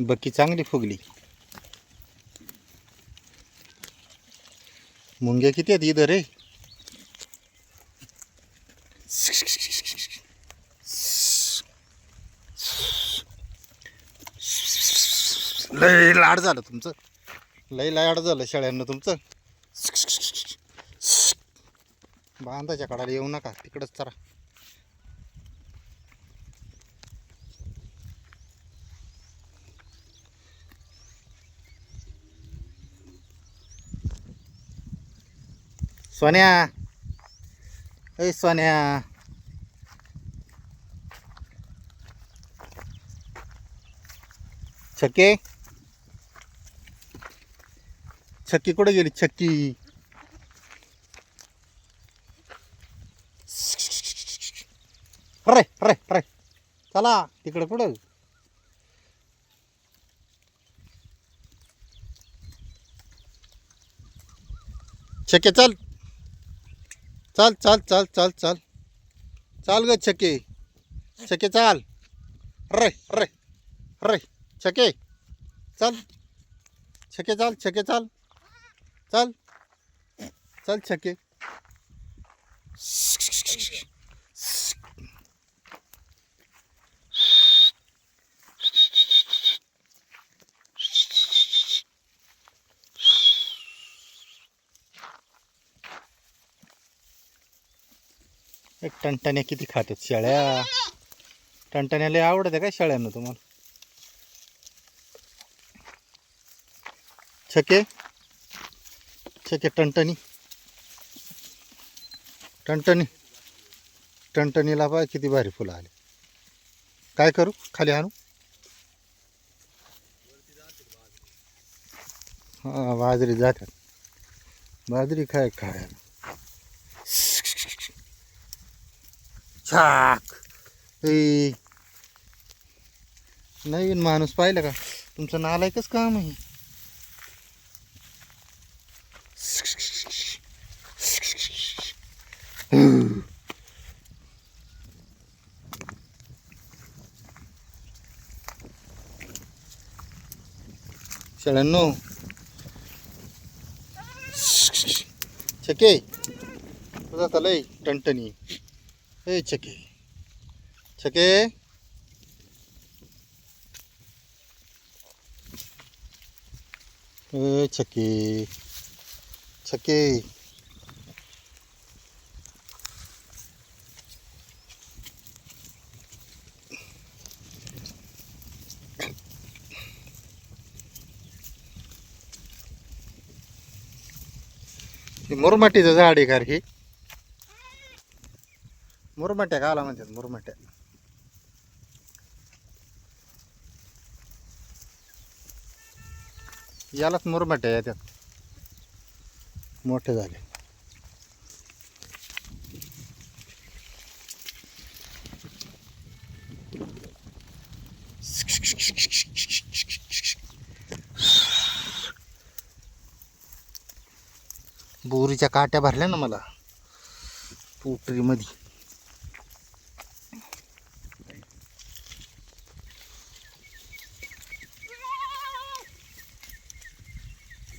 बक्की चांगली फुगली. मुंग्या किती आहेत इथं रे? लय लाड झालं तुमचं. लय लाड झालं शेळ्यांना तुमचं. बांधाच्या काढायला येऊ नका. तिकडंच चरा. सोन्या. ए सोन्या. छक्के. छक्की कुठे गेली? छक्की. रे रे रे चला तिकडे कुठं? छक्के चल. चल चल चल चल चल. चाल ग छके. छके चाल. रे रे रे छके. चल. छके चाल छके चाल. चल. चल छक्के एक टणटण्या किती खातात शेळ्या? टणटण्याला आवडतं काय शेळ्यांना तुम्हाला? छके? छके टणटणी. टणटणी. टणटणीला पाय किती भारी फुलं आले. काय करू? खाली आणू? हा बाजरी जातात बाजरी खाय खाय छाक. ए. नवीन माणूस पाहिलं का? तुमचं नालायकच काम आहे. शेळ्यांनो छके. तुझा चालय टणटणी. ए छके. छके. ए छके. छके. हे मुरमाटीचं झाड आहे का रे हे? मुरमाट्या का आला म्हणतात मुरमाट्या? यालाच मुरमाट्या येतात. मोठे झाले. बोरीच्या काट्या भरल्या ना मला. पोटरीमध्ये.